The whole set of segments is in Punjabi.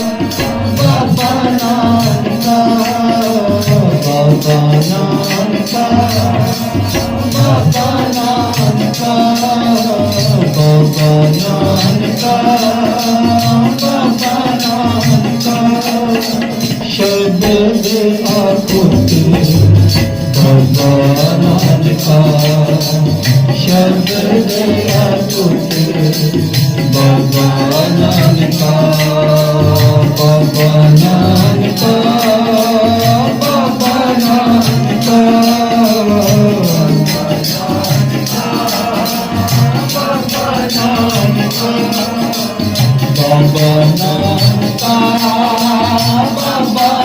Amen. Baba Namka, Baba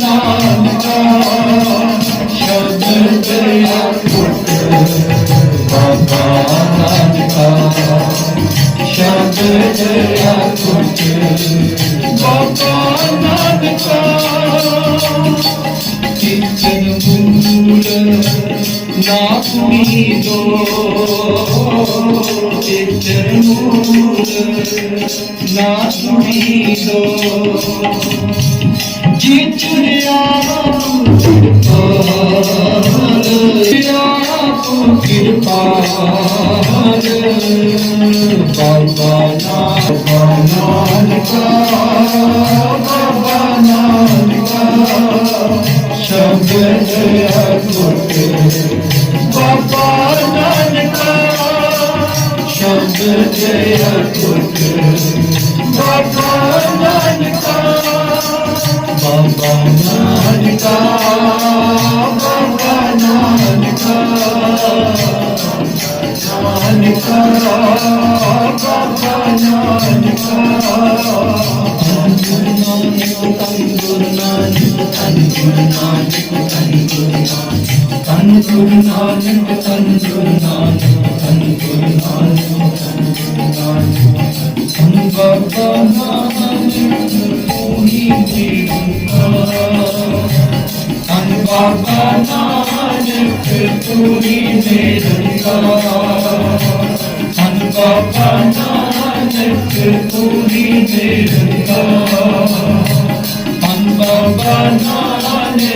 Namka, স্বপ্নিত চিত্তের না শুনিত চিচুরে কৃপা ਸ਼ਬਦ ਅਟੁੱਟ ਬਾਬਾ ਨਾਨਕਾ ਸ਼ਬਦ ਅਟੁੱਟ ਬਾਬਾ ਨਾਨਕਾ ਬਾਬਾ ਨਾਨਕਾ ਬਾਬਾ ਨਾਨਕਾ ਨਾਨਕਾ Oh, जाने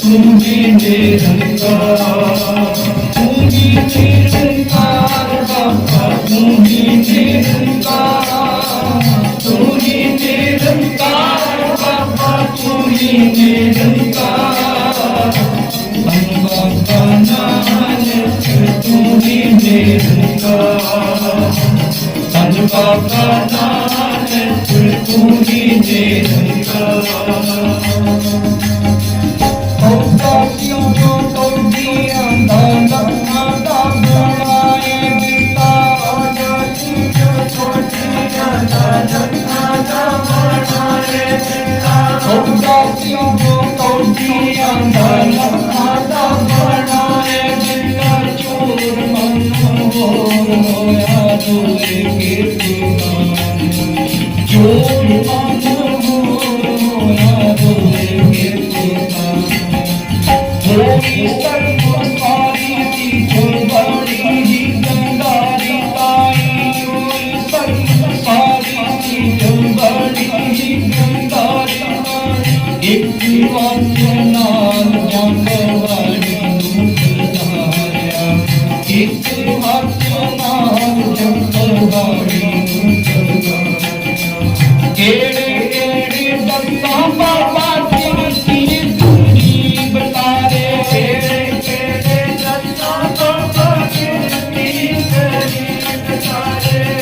तुंगी निरंकार तुंगी निरंकार बाबा तुंगी निरंकार तुंगी निरंकार बाबा तुंगी निरंकार बाबा जाने तुंगी निरंकार बाबा जाने तुंगी निरंकार hold on.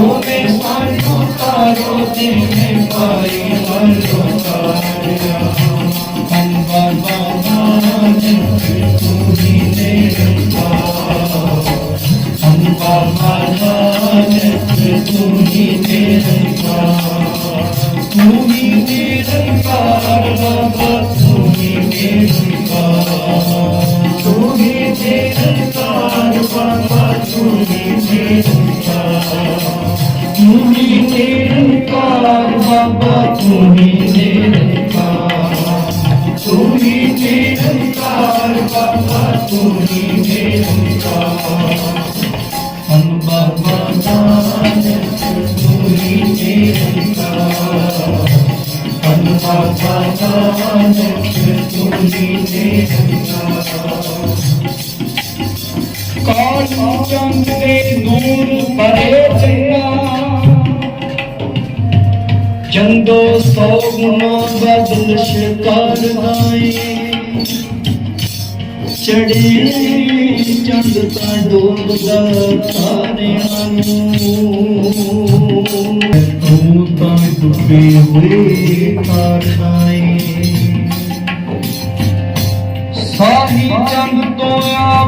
ਹੋਵੇ ਸਾਨੂੰ ਤਾਰੋ ਦਿਨੇ ਪਾਈ ਮਨ ਤੋਂ ਤਾਰਿਆ ਹਮ ਬਾਬਾ ਨਾਨਕ ਚੰਦ ਦੇ ਨੂਰ ਪਰੇ ਚੰਗਾ। ਚੰਦੋ ਸੌ ਗੁਣਾ ਬਦਲ ਸ਼ਿਕਾਰ ਦਾਏ ਚੜੇ ਚੰਦ ਤਾਂ ਡੋਬਦਾ ਤਾਰਿਆਂ ਨੂੰ। ਤੂੰ ਤਾਂ ਡੁੱਬੇ ਹੋਏ ਤਾਰਨਾਏ ਸਾਹੀ ਚੰਦ ਤੋਂ ਨਹੀਂ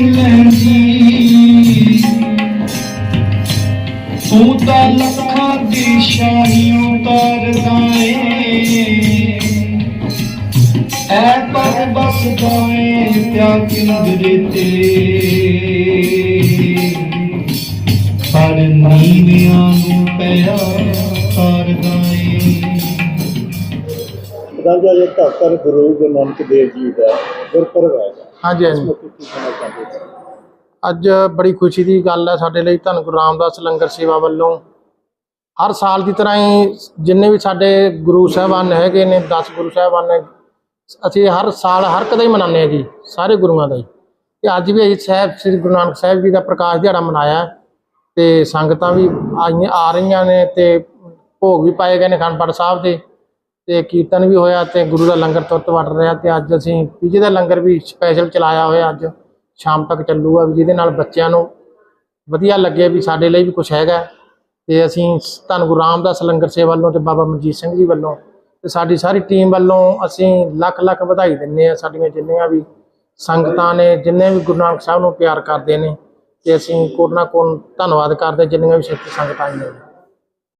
ਲੈਂਦੀ ਤੂੰ ਤਾਂ ਲੱਖਾਂ ਦੀ ਸ਼ਾਹੀ ਉਤਾਰਦਾ ਏ ਐ ਪਰ ਬਸਦਾ ਏ ਪਿਆ ਕਿੰਦਰੇ ਤੇ ਪਰ ਨੀਵਿਆਂ ਨੂੰ ਪਿਆ ਤਾਰਦਾ ਏ ਪ੍ਰਧਾਨ ਜੀ ਅੱਜ ਗੁਰੂ ਨਾਨਕ ਦੇਵ ਜੀ ਦਾ ਗੁਰਪੁਰਬ ਹੈ। ਹਾਂਜੀ ਇਸ ਹਾਂਜੀ। ਮੌਕੇ ਕੀ ਕਹਿਣਾ ਚਾਹੁੰਦੇ ਹੋ ਅੱਜ ਬੜੀ ਖੁਸ਼ੀ ਦੀ ਗੱਲ ਹੈ ਸਾਡੇ ਲਈ। ਧੰਨ ਗੁਰੂ ਰਾਮਦਾਸ ਲੰਗਰ ਸੇਵਾ ਵੱਲੋਂ ਹਰ ਸਾਲ ਦੀ ਤਰ੍ਹਾਂ ਹੀ ਜਿੰਨੇ ਵੀ ਸਾਡੇ ਗੁਰੂ ਸਾਹਿਬਾਨ ਹੈਗੇ ਨੇ 10 ਗੁਰੂ ਸਾਹਿਬਾਨ ਨੇ ਅਸੀਂ ਹਰ ਸਾਲ ਹਰ ਕਦੇ ਹੀ ਮਨਾਉਂਦੇ ਹਾਂ ਜੀ ਸਾਰੇ ਗੁਰੂਆਂ ਦਾ ਹੀ। ਤੇ ਅੱਜ ਵੀ ਅਸੀਂ ਸਾਹਿਬ ਸ੍ਰੀ ਗੁਰੂ ਨਾਨਕ ਸਾਹਿਬ ਜੀ ਦਾ ਪ੍ਰਕਾਸ਼ ਦਿਹਾੜਾ ਮਨਾਇਆ ਤੇ ਸੰਗਤਾਂ ਵੀ ਆਈਆਂ ਆ ਰਹੀਆਂ ਨੇ ਤੇ ਭੋਗ ਵੀ ਪਾਏ ਗਏ ਨੇ ਖੰਡਪੜ ਸਾਹਿਬ ਦੇ ਤੇ ਕੀਰਤਨ ਵੀ ਹੋਇਆ ਤੇ ਗੁਰੂ ਦਾ ਲੰਗਰ ਤੁਰਤ ਵਟ ਰਿਹਾ ਤੇ ਅੱਜ ਅਸੀਂ ਪੀਜੇ ਦਾ ਲੰਗਰ ਵੀ ਸਪੈਸ਼ਲ ਚਲਾਇਆ ਹੋਇਆ ਅੱਜ। ਸ਼ਾਮ ਤੱਕ ਚੱਲੂਗਾ ਵੀ ਜਿਹਦੇ ਨਾਲ ਬੱਚਿਆਂ ਨੂੰ। ਵਧੀਆ ਲੱਗੇ ਵੀ ਸਾਡੇ ਲਈ ਵੀ ਕੁਝ ਹੈਗਾ। ਤੇ ਅਸੀਂ ਧੰਨ ਗੁਰੂ ਰਾਮਦਾਸ ਲੰਗਰ ਸੇਵਾ ਵੱਲੋਂ ਤੇ ਬਾਬਾ ਮਨਜੀਤ ਸਿੰਘ ਜੀ ਵੱਲੋਂ ਤੇ ਸਾਡੀ ਸਾਰੀ ਟੀਮ ਵੱਲੋਂ ਅਸੀਂ ਲੱਖ ਲੱਖ ਵਧਾਈ ਦਿੰਨੇ ਆ ਸਾਡੀਆਂ ਜਿੰਨੀਆਂ ਵੀ ਸੰਗਤਾਂ ਨੇ, ਜਿੰਨੇ ਵੀ ਗੁਰੂ ਨਾਨਕ ਸਾਹਿਬ ਨੂੰ ਪਿਆਰ ਕਰਦੇ ਨੇ। ਤੇ ਅਸੀਂ ਕੋਟ ਨਾ ਕੋਟ ਧੰਨਵਾਦ ਕਰਦੇ ਜਿੰਨੀਆਂ ਵੀ ਸਿੱਖ ਸੰਗਤਾਂ ਆਈਆਂ ਨੇ।